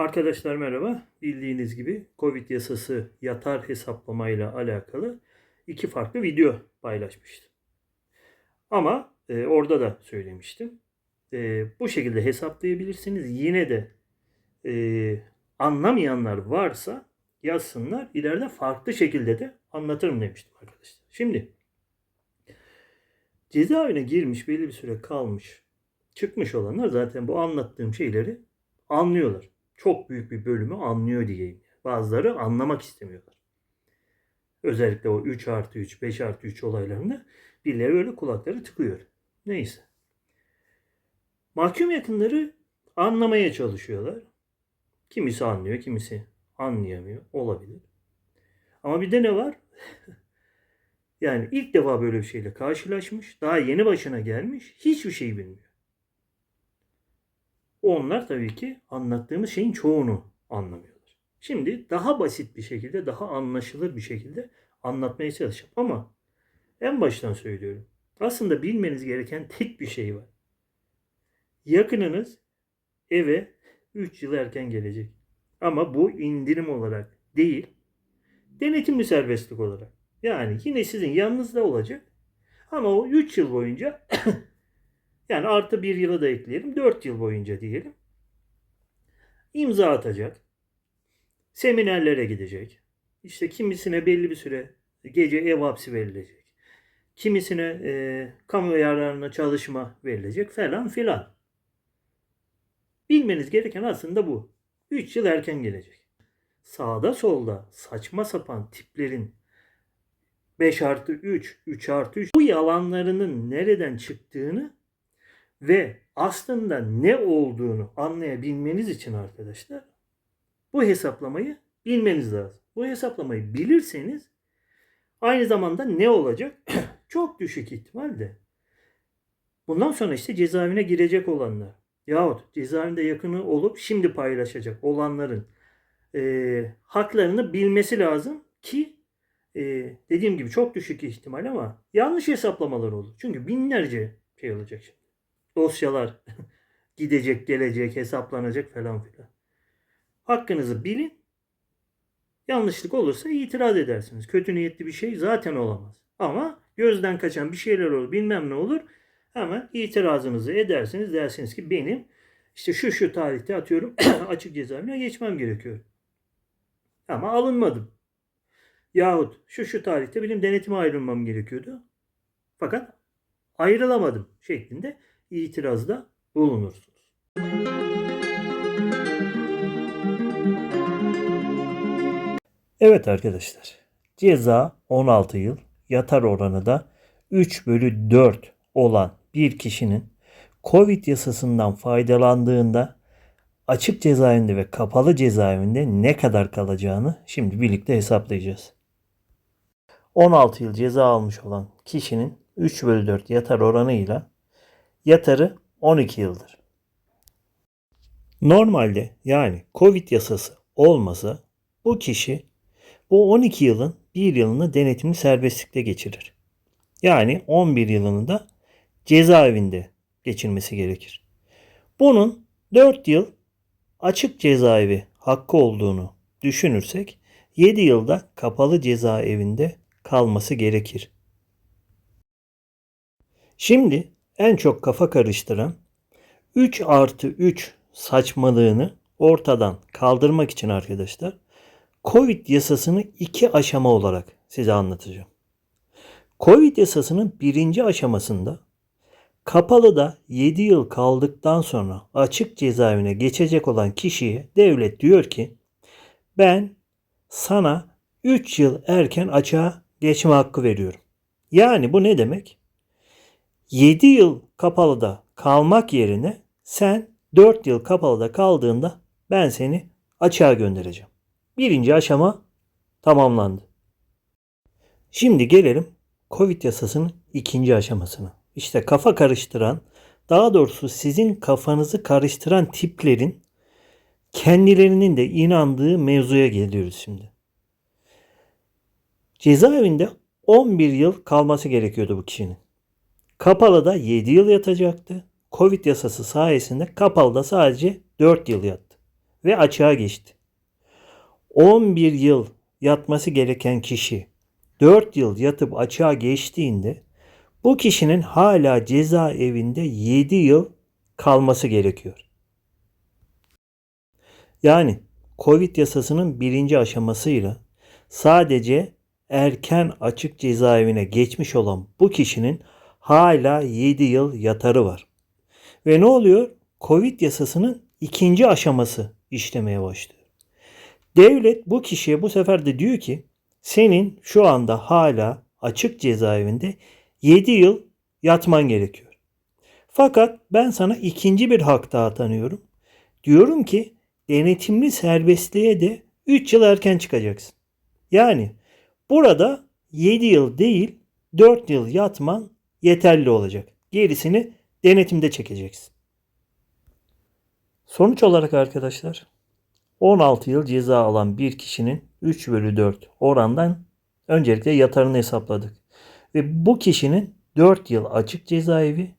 Arkadaşlar merhaba. Bildiğiniz gibi Covid yasası yatar hesaplamayla alakalı iki farklı video paylaşmıştım. Ama e, orada da söylemiştim. E, bu şekilde hesaplayabilirsiniz. Yine de e, anlamayanlar varsa yazsınlar. İleride farklı şekilde de anlatırım demiştim arkadaşlar. Şimdi cezaevine girmiş belli bir süre kalmış çıkmış olanlar zaten bu anlattığım şeyleri anlıyorlar çok büyük bir bölümü anlıyor diyeyim. Bazıları anlamak istemiyorlar. Özellikle o 3 artı 3, 5 artı 3 olaylarında birileri öyle kulakları tıkıyor. Neyse. Mahkum yakınları anlamaya çalışıyorlar. Kimisi anlıyor, kimisi anlayamıyor. Olabilir. Ama bir de ne var? yani ilk defa böyle bir şeyle karşılaşmış. Daha yeni başına gelmiş. Hiçbir şey bilmiyor. Onlar tabii ki anlattığımız şeyin çoğunu anlamıyorlar. Şimdi daha basit bir şekilde, daha anlaşılır bir şekilde anlatmaya çalışacağım. Ama en baştan söylüyorum. Aslında bilmeniz gereken tek bir şey var. Yakınınız eve 3 yıl erken gelecek. Ama bu indirim olarak değil, denetimli serbestlik olarak. Yani yine sizin yanınızda olacak. Ama o 3 yıl boyunca Yani artı bir yıla da ekleyelim. Dört yıl boyunca diyelim. İmza atacak. Seminerlere gidecek. İşte kimisine belli bir süre gece ev hapsi verilecek. Kimisine e, kamu yararına çalışma verilecek falan filan. Bilmeniz gereken aslında bu. 3 yıl erken gelecek. Sağda solda saçma sapan tiplerin 5 artı 3, 3 artı 3 bu yalanlarının nereden çıktığını ve aslında ne olduğunu anlayabilmeniz için arkadaşlar bu hesaplamayı bilmeniz lazım. Bu hesaplamayı bilirseniz aynı zamanda ne olacak? Çok düşük ihtimalle bundan sonra işte cezaevine girecek olanlar yahut cezaevinde yakını olup şimdi paylaşacak olanların e, haklarını bilmesi lazım ki e, dediğim gibi çok düşük ihtimal ama yanlış hesaplamalar olur. Çünkü binlerce şey olacak şimdi dosyalar gidecek, gelecek, hesaplanacak falan filan. Hakkınızı bilin. Yanlışlık olursa itiraz edersiniz. Kötü niyetli bir şey zaten olamaz. Ama gözden kaçan bir şeyler olur, bilmem ne olur. Hemen itirazınızı edersiniz. Dersiniz ki benim işte şu şu tarihte atıyorum açık cezaevine geçmem gerekiyor. Ama alınmadım. Yahut şu şu tarihte benim denetime ayrılmam gerekiyordu. Fakat ayrılamadım şeklinde itirazda bulunursunuz. Evet arkadaşlar. Ceza 16 yıl, yatar oranı da 3 bölü 4 olan bir kişinin Covid yasasından faydalandığında açık cezaevinde ve kapalı cezaevinde ne kadar kalacağını şimdi birlikte hesaplayacağız. 16 yıl ceza almış olan kişinin 3 bölü 4 yatar oranıyla yatarı 12 yıldır. Normalde yani Covid yasası olmasa bu kişi bu 12 yılın 1 yılını denetimli serbestlikte geçirir. Yani 11 yılını da cezaevinde geçirmesi gerekir. Bunun 4 yıl açık cezaevi hakkı olduğunu düşünürsek 7 yılda kapalı cezaevinde kalması gerekir. Şimdi en çok kafa karıştıran 3 artı 3 saçmalığını ortadan kaldırmak için arkadaşlar Covid yasasını iki aşama olarak size anlatacağım. Covid yasasının birinci aşamasında kapalıda 7 yıl kaldıktan sonra açık cezaevine geçecek olan kişiye devlet diyor ki ben sana 3 yıl erken açığa geçme hakkı veriyorum. Yani bu ne demek? 7 yıl kapalıda kalmak yerine sen 4 yıl kapalıda kaldığında ben seni açığa göndereceğim. Birinci aşama tamamlandı. Şimdi gelelim Covid yasasının ikinci aşamasına. İşte kafa karıştıran, daha doğrusu sizin kafanızı karıştıran tiplerin kendilerinin de inandığı mevzuya geliyoruz şimdi. Cezaevinde 11 yıl kalması gerekiyordu bu kişinin. Kapalı'da 7 yıl yatacaktı. Covid yasası sayesinde Kapalı'da sadece 4 yıl yattı. ve açığa geçti. 11 yıl yatması gereken kişi 4 yıl yatıp açığa geçtiğinde bu kişinin hala cezaevinde 7 yıl kalması gerekiyor. Yani Covid yasasının birinci aşamasıyla sadece erken açık cezaevine geçmiş olan bu kişinin hala 7 yıl yatarı var. Ve ne oluyor? Covid yasasının ikinci aşaması işlemeye başlıyor. Devlet bu kişiye bu sefer de diyor ki senin şu anda hala açık cezaevinde 7 yıl yatman gerekiyor. Fakat ben sana ikinci bir hak daha tanıyorum. Diyorum ki denetimli serbestliğe de 3 yıl erken çıkacaksın. Yani burada 7 yıl değil 4 yıl yatman yeterli olacak. Gerisini denetimde çekeceksin. Sonuç olarak arkadaşlar 16 yıl ceza alan bir kişinin 3 bölü 4 orandan öncelikle yatarını hesapladık. Ve bu kişinin 4 yıl açık cezaevi,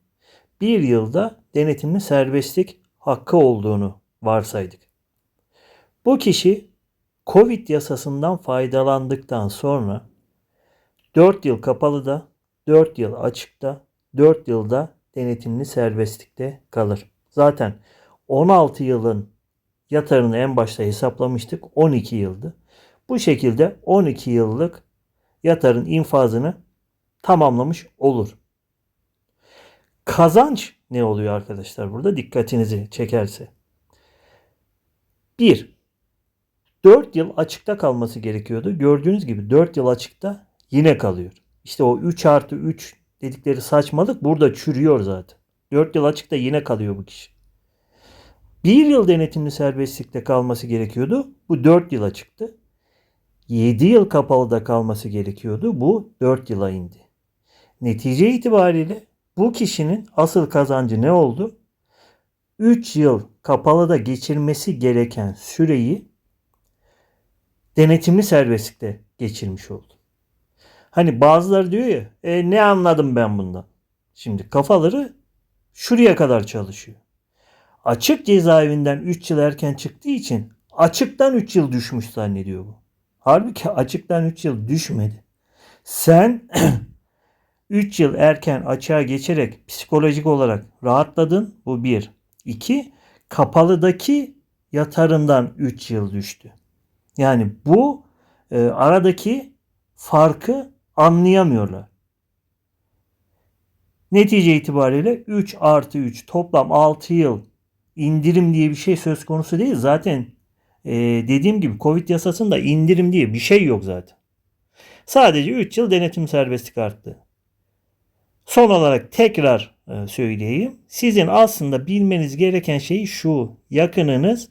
1 yılda denetimli serbestlik hakkı olduğunu varsaydık. Bu kişi Covid yasasından faydalandıktan sonra 4 yıl kapalıda, 4 yıl açıkta, 4 yılda denetimli serbestlikte kalır. Zaten 16 yılın yatarını en başta hesaplamıştık. 12 yıldı. Bu şekilde 12 yıllık yatarın infazını tamamlamış olur. Kazanç ne oluyor arkadaşlar burada dikkatinizi çekerse? 1. 4 yıl açıkta kalması gerekiyordu. Gördüğünüz gibi 4 yıl açıkta yine kalıyor. İşte o 3 artı 3 dedikleri saçmalık burada çürüyor zaten. 4 yıl açıkta yine kalıyor bu kişi. 1 yıl denetimli serbestlikte kalması gerekiyordu. Bu 4 yıla çıktı. 7 yıl kapalıda kalması gerekiyordu. Bu 4 yıla indi. Netice itibariyle bu kişinin asıl kazancı ne oldu? 3 yıl kapalıda geçirmesi gereken süreyi denetimli serbestlikte geçirmiş oldu. Hani bazıları diyor ya e, ne anladım ben bundan? Şimdi kafaları şuraya kadar çalışıyor. Açık cezaevinden 3 yıl erken çıktığı için açıktan 3 yıl düşmüş zannediyor bu. Halbuki açıktan 3 yıl düşmedi. Sen 3 yıl erken açığa geçerek psikolojik olarak rahatladın. Bu bir. İki, kapalıdaki yatarından 3 yıl düştü. Yani bu e, aradaki farkı anlayamıyorlar. Netice itibariyle 3 artı 3 toplam 6 yıl indirim diye bir şey söz konusu değil. Zaten e, dediğim gibi Covid yasasında indirim diye bir şey yok zaten. Sadece 3 yıl denetim serbestlik arttı. Son olarak tekrar e, söyleyeyim. Sizin aslında bilmeniz gereken şey şu. Yakınınız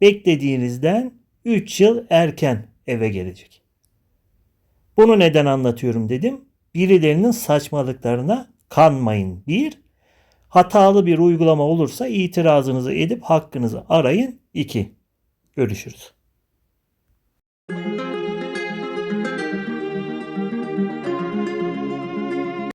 beklediğinizden 3 yıl erken eve gelecek. Bunu neden anlatıyorum dedim. Birilerinin saçmalıklarına kanmayın. Bir, hatalı bir uygulama olursa itirazınızı edip hakkınızı arayın. İki, görüşürüz.